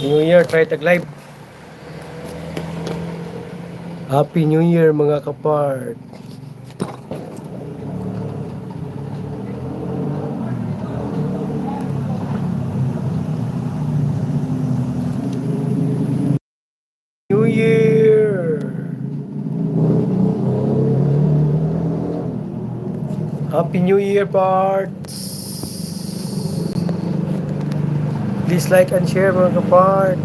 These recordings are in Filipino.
New Year, try tag live. Happy New Year mga kapart. New Year! Happy New Year, parts! Please like and share mga kapart.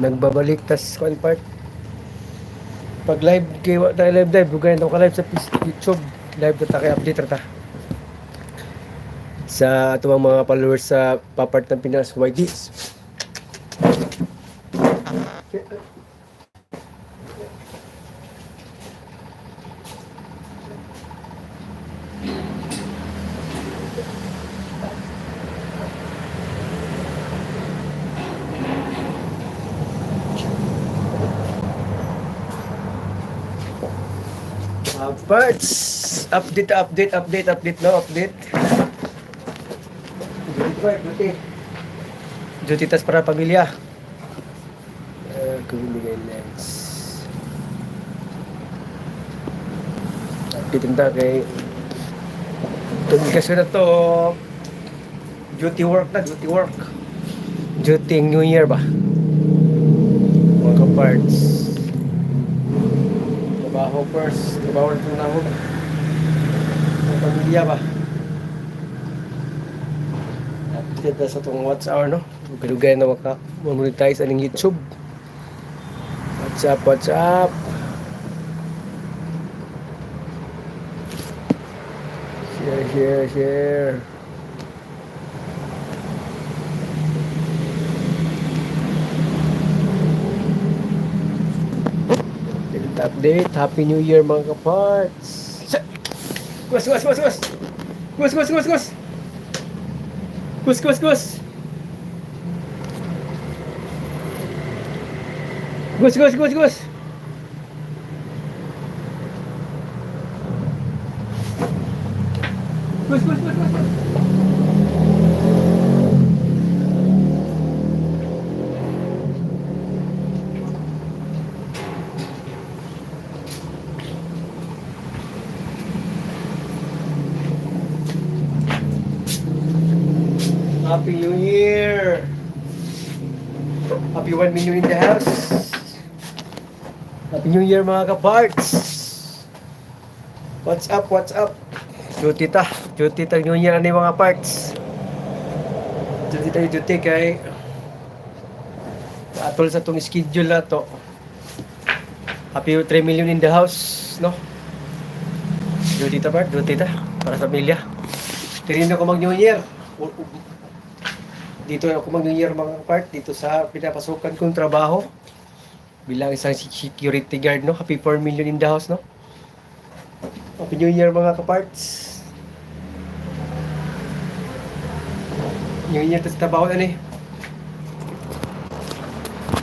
Nagbabalik tas kwan part. Pag live kay wa tayo live live, bugayan ka live sa YouTube. Live ta kay update ta. Sa atong mga followers sa papart ng Pinas YDs. Uh, parts, update, update, update, update, no, update. Duty pa, duty. Duty tas para pamilya. Uh, kumibigay lens. Update na kay Tumigas na to. Duty work na, duty work. Duty New Year ba? Mga parts. Trabaho first. Trabaho na trabaho. Ang pamilya ba? Update na sa itong what's hour, no? Galugay na maka monetize aning YouTube. What's up, what's up? Share, share, share. Update. Happy New Year mga kaparts. Gus, gus, gus, gus. Gus, gus, gus, gus. Gus, gus, gus. Gus, gus, gus, gus. Gus, gus, gus, gus. Happy New Year! Happy 1 million in the house! Happy New Year mga kaparts! What's up, what's up? Duty ta, duty ta New Year ani mga parts. Duty tayo duty kay atol sa tong schedule na to. Happy 3 million in the house, no? Duty ta part, duty ta para sa pamilya. Tirin ako mag New Year. Dito ako mag New Year mga part dito sa pinapasukan kong trabaho. Bilang isang security guard no? Happy 4 million in the house no? Happy New Year mga kaparts. New Year tas trabaho na ni.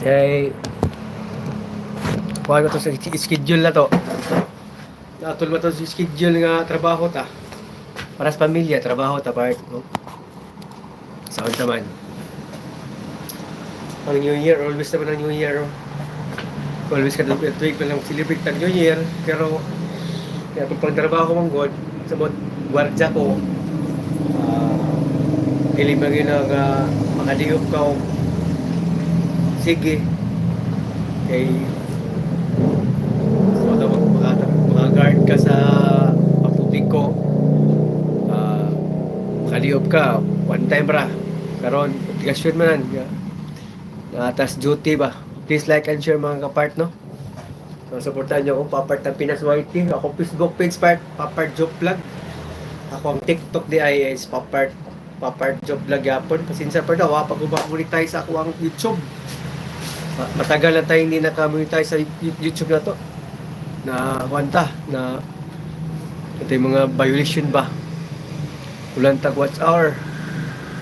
Kay ko to sa schedule na to. Natol mo to sa schedule nga trabaho ta. Para sa pamilya trabaho ta part no? Sound naman. Ang New Year, always naman ang New Year. oh. Always ka tuwing tuwing pa lang celebrate ng New Year. Pero, kaya pag pagtrabaho mong God, sa mga gwardya ko, uh, ilimang yun ang uh, makaliop ka o sige. Kay, mga, mga, mga guard ka sa papubliko, uh, makaliop ka, one time ra. Karon, obligasyon man. Na atas duty ba? Please like and share mga kapart, no? So, supportan nyo akong papart ng Pinas YT. Ako Facebook page part, papart job vlog. Ako ang TikTok di ay is papart papart job vlog yapon. Pasinsa pa daw, pag monetize ako ang YouTube. Ma- Matagal na tayo hindi naka-monetize sa YouTube na to. Na kwanta, na ito yung mga violation ba? Ulan tag what's hour.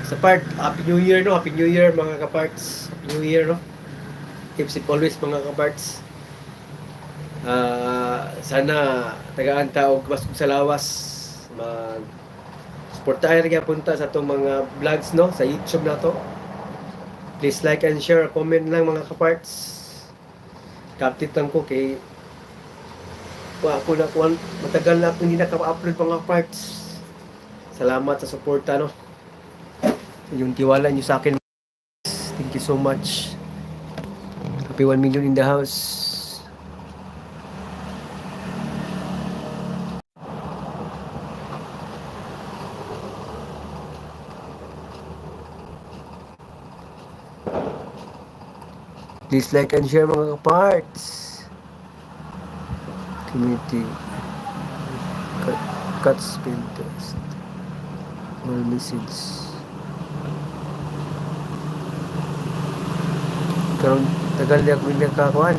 Sa part, Happy New Year, no? Happy New Year, mga kaparts. Happy New Year, no? Keep safe always, mga kaparts. Ah, sana tagaan taog basog sa lawas mag suportahan rin punta sa itong mga vlogs no sa YouTube na to please like and share comment lang mga kaparts kaptit lang ko kay wa ako na kuan matagal na ako hindi nakapa-upload mga parts salamat sa suporta no yung tiwala niyo sa akin thank you so much happy 1 million in the house Please like and share mga kaparts. Community. Cut, cuts Pinterest. All message. Karon tagal di ako hindi nakakuhan.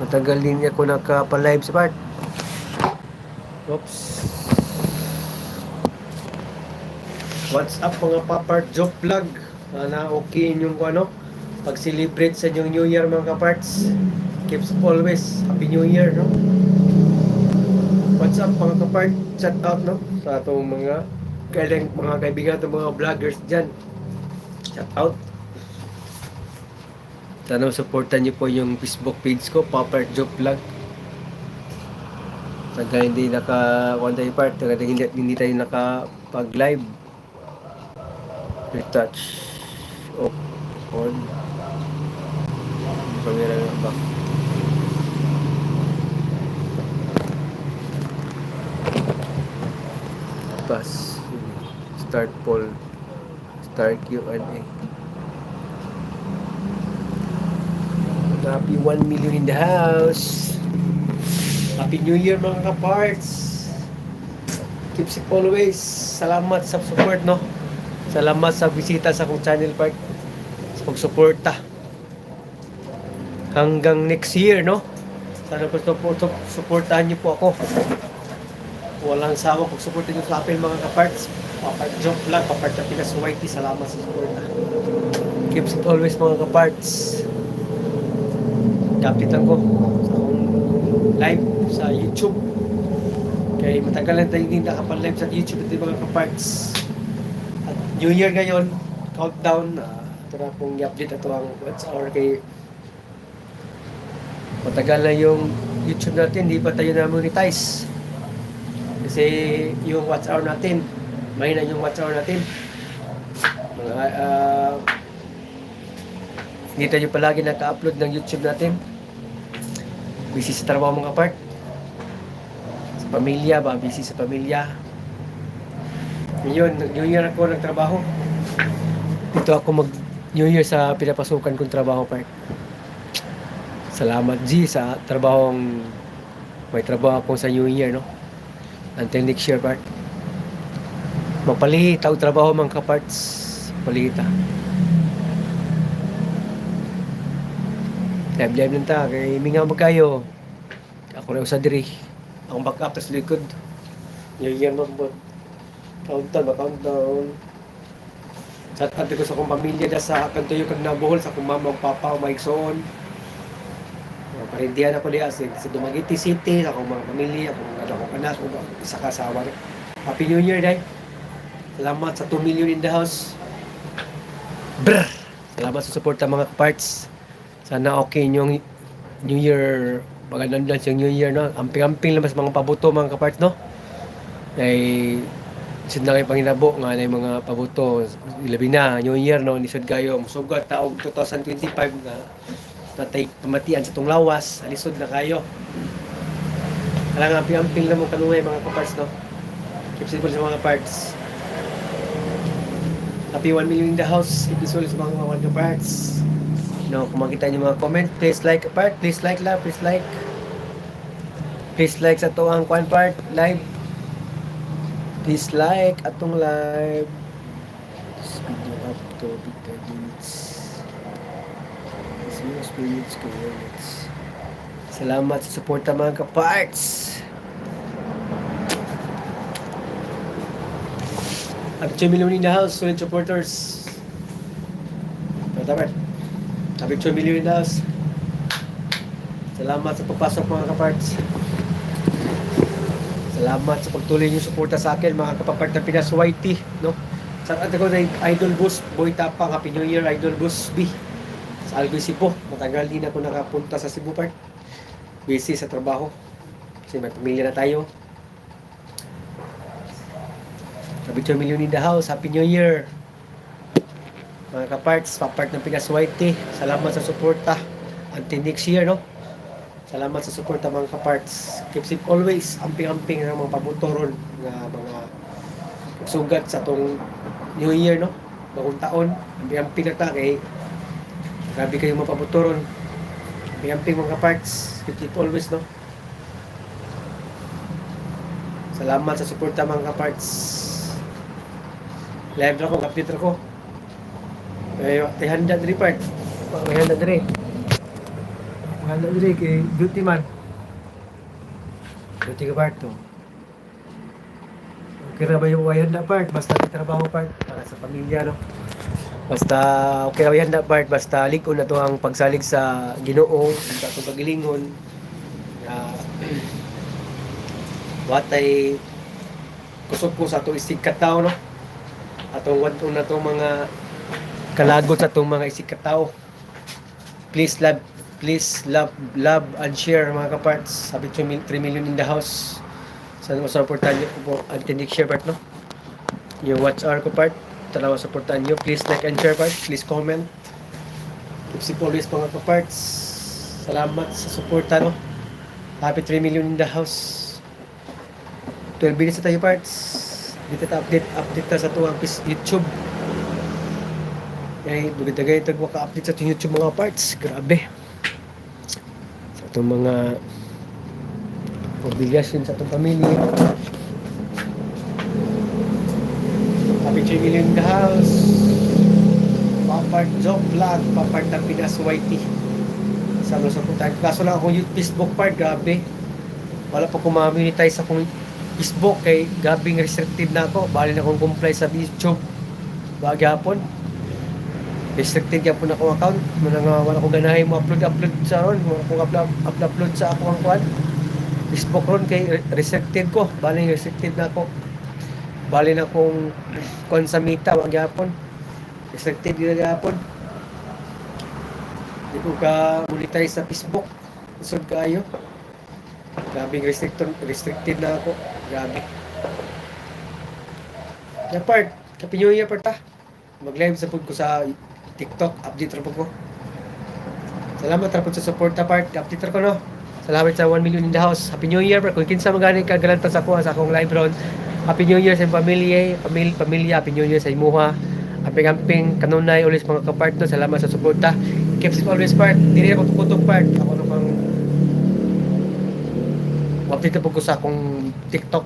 Matagal din ako nakapa-live sa part. Oops. What's up mga papart joke vlog? Sana okay inyong ano? Pag-celebrate sa inyong New Year mga kaparts. Keeps always Happy New Year, no? What's up mga kapart? Shout out, no? Sa atong mga kailang mga kaibigan itong mga vloggers dyan. Shout out. Sana supportan niyo po yung Facebook page ko, Papart Joke Vlog. Taga hindi naka one day part, taga hindi, hindi tayo nakapag-live retouch off on camera nga ba start poll start Q&A happy 1 million in the house happy new year mga kaparts keep safe always salamat sa support no Salamat sa bisita sa akong channel part sa pagsuporta. Hanggang next year, no? Sana po po su- suportahan niyo po ako. Walang sawa pag suporta niyo sa akin mga kaparts. Papart joke vlog, papart na Pinas Whitey. Salamat sa suporta. Keep it always mga kaparts. Kapitan ko sa akong live sa YouTube. Kaya matagal na tayo hindi nakapal-live sa YouTube at mga kaparts. At New Year ngayon, countdown. Uh, ito na pong i-update ito ang what's our kay matagal na yung YouTube natin, hindi pa tayo na monetize. Kasi yung watch hour natin, may na yung watch hour natin. Mga, uh, hindi tayo palagi naka-upload ng YouTube natin. Busy sa trabaho mga part. Sa pamilya ba, busy sa pamilya. Ngayon, New Year ako nagtrabaho. Dito ako mag New Year sa pinapasukan kong trabaho part. Salamat G sa trabahong may trabaho ako sa New Year, no? Until next year part. Mapaliit ang trabaho mga kaparts. Palita. Live live lang ta. Kay minga magkayo. Ako na sa diri. Ang back up sa likod. New Year mabot. Countdown? Countdown. Sa tabi ko sa akong pamilya da sa kantuyo kag nabuhol sa akong mama papa maigsoon. Parindihan ako diya sa, sa Dumaguete City, sa akong mga pamilya, akong ano akong anak, isa ka asawa. Happy New Year, day. Salamat sa 2 million in the house. Brr! Salamat sa support ng mga parts. Sana okay yung New Year, magandang dance yung New Year, no? Amping-amping lang sa mga pabuto, mga kaparts, no? Ay, Sud na kay panginabo nga na mga pabuto ilabi na New Year no nisod kayo musugat taog 2025 nga natay pamatian sa tong lawas alisod na kayo Alang amping amping na mo kanungay mga kaparts no keep simple sa mga parts Happy 1 million in the house episode sa mga mga parts no kung makita niyo mga comment please like part please like la please like please like sa to kwan part live Please like atong live. This video up to 30 minutes. This minutes ko minutes. Salamat sa suporta mga kaparts. At 2 million in the house, solid supporters. Dapat. Sabi 2 million in the house. Salamat sa pagpasok mga kaparts. Salamat sa pagtuloy niyo suporta sa akin mga kapapart ng Pinas YT, no? Sa atin ko na Idol Boost, Boy Tapang, Happy New Year, Idol Boost B. Sa Algoy Cebu, matagal din ako nakapunta sa Cebu Park. Busy sa trabaho. Kasi may pamilya na tayo. 2 million in the house, Happy New Year. Mga kaparts, papart ng Pinas YT, salamat sa suporta. Until next year, no? Salamat sa suporta mga kaparts. Keep safe always. Amping-amping ng mga pabutoron nga mga sugat sa tong New Year, no? Bagong taon. Amping-amping na ta kay grabe kayo mga pabutoron. Amping-amping mga kaparts. Keep safe always, no? Salamat sa suporta mga kaparts. Live na ko, update na ko. Eh, tihanda diri part. May handa diri. Handa diri kay duty man. Duty ka part to. Okay na ba yung wayan na part? Basta may trabaho part para sa pamilya, no? Basta okay na wayan na part. Basta likon na to ang pagsalig sa ginoo, sa itong pagalingon. Uh, watay kusog ko sa itong isikat tao, no? Atong wantong na itong mga kalagot sa itong mga tao. Please love, please love, love and share mga kaparts. Sabi 3 mil- 3 million in the house. Sana mo supportan niyo po ang tindig share part, no? Yung watch hour ko part. Tanawa supportan niyo. Please like and share part. Please comment. Keep always mga kaparts. Salamat sa suporta, no? Happy 3 million in the house. 12 minutes na tayo parts. Dito ta update, update ta sa tuwang YouTube. Kaya dugay-dugay ito maka-update sa YouTube mga parts. Grabe. Sa itong mga obligasyon sa itong pamilya. Happy 3 million in the house. Papart Job Vlog. Papart ng Pinas YT. Sa mga saputan. Kaso lang akong Facebook part. Grabe. Wala pa kumamonetize akong Facebook kay gabing restricted na ako. Bali na akong comply sa YouTube. Bagapon restricted yan po na akong account. Muna nga wala ko ganahin mo upload upload sa ron. Wala ko upload upload, sa ako ang kwan. Facebook ron kay re- restricted ko. Bali restricted na ako. Bali na akong kwan sa mita wag yapon restricted yun yapon di ko ka monetize sa Facebook. Isod kaayo grabe restricted restricted na ako grabe yan part kapinyo yan part ta mag-live sa pud ko sa TikTok, update ra po ko. Salamat po sa support na part, update ra ko no. Salamat sa 1 million in the house. Happy New Year. Kung kinsa magani ka galanta sa kuha sa akong live ron. Happy New Year sa pamilya, pamilya, pamilya, Happy New Year sa imuha. Amping-amping kanunay ulit mga kapart no. Salamat sa suporta. Keep safe always part. Dili ako tukutong part. Ako update na ko sa akong TikTok.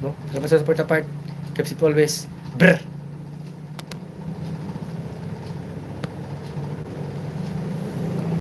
No? Salamat sa support na part. Keep safe always. Brr!